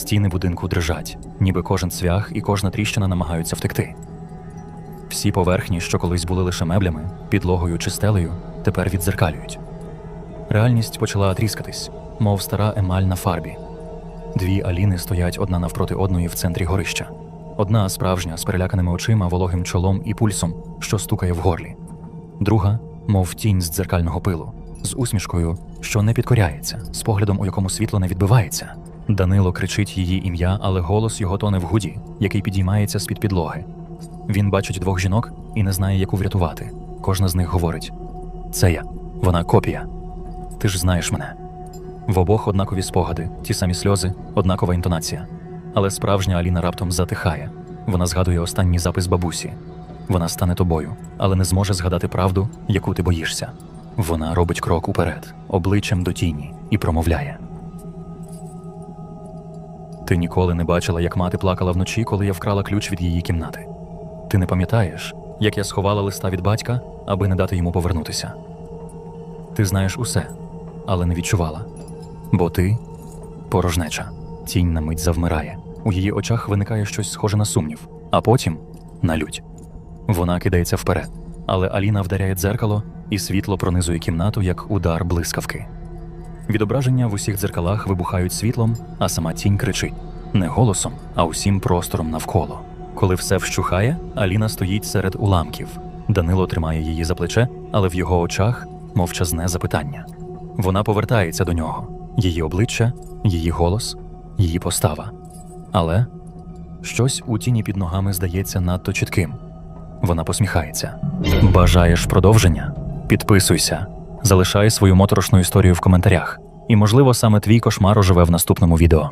Стіни будинку дрижать, ніби кожен цвях і кожна тріщина намагаються втекти. Всі поверхні, що колись були лише меблями, підлогою чи стелею, тепер віддзеркалюють. Реальність почала тріскатись, мов стара емаль на фарбі. Дві Аліни стоять одна навпроти одної в центрі горища. Одна справжня з переляканими очима, вологим чолом і пульсом, що стукає в горлі. Друга, мов тінь з дзеркального пилу, з усмішкою, що не підкоряється, з поглядом, у якому світло не відбивається. Данило кричить її ім'я, але голос його тоне в гуді, який підіймається з-під підлоги. Він бачить двох жінок і не знає, яку врятувати. Кожна з них говорить: Це я, вона копія. Ти ж знаєш мене. В обох однакові спогади, ті самі сльози, однакова інтонація. Але справжня Аліна раптом затихає. Вона згадує останній запис бабусі. Вона стане тобою, але не зможе згадати правду, яку ти боїшся. Вона робить крок уперед, обличчям до тіні, і промовляє. Ти ніколи не бачила, як мати плакала вночі, коли я вкрала ключ від її кімнати. Ти не пам'ятаєш, як я сховала листа від батька, аби не дати йому повернутися. Ти знаєш усе, але не відчувала. Бо ти порожнеча. Тінь на мить завмирає. У її очах виникає щось схоже на сумнів, а потім на лють. Вона кидається вперед, але Аліна вдаряє дзеркало, і світло пронизує кімнату, як удар блискавки. Відображення в усіх дзеркалах вибухають світлом, а сама тінь кричить не голосом, а усім простором навколо. Коли все вщухає, Аліна стоїть серед уламків. Данило тримає її за плече, але в його очах мовчазне запитання. Вона повертається до нього. Її обличчя, її голос, її постава. Але щось у тіні під ногами здається надто чітким. Вона посміхається. Бажаєш продовження? Підписуйся, залишай свою моторошну історію в коментарях. І, можливо, саме твій кошмар оживе в наступному відео.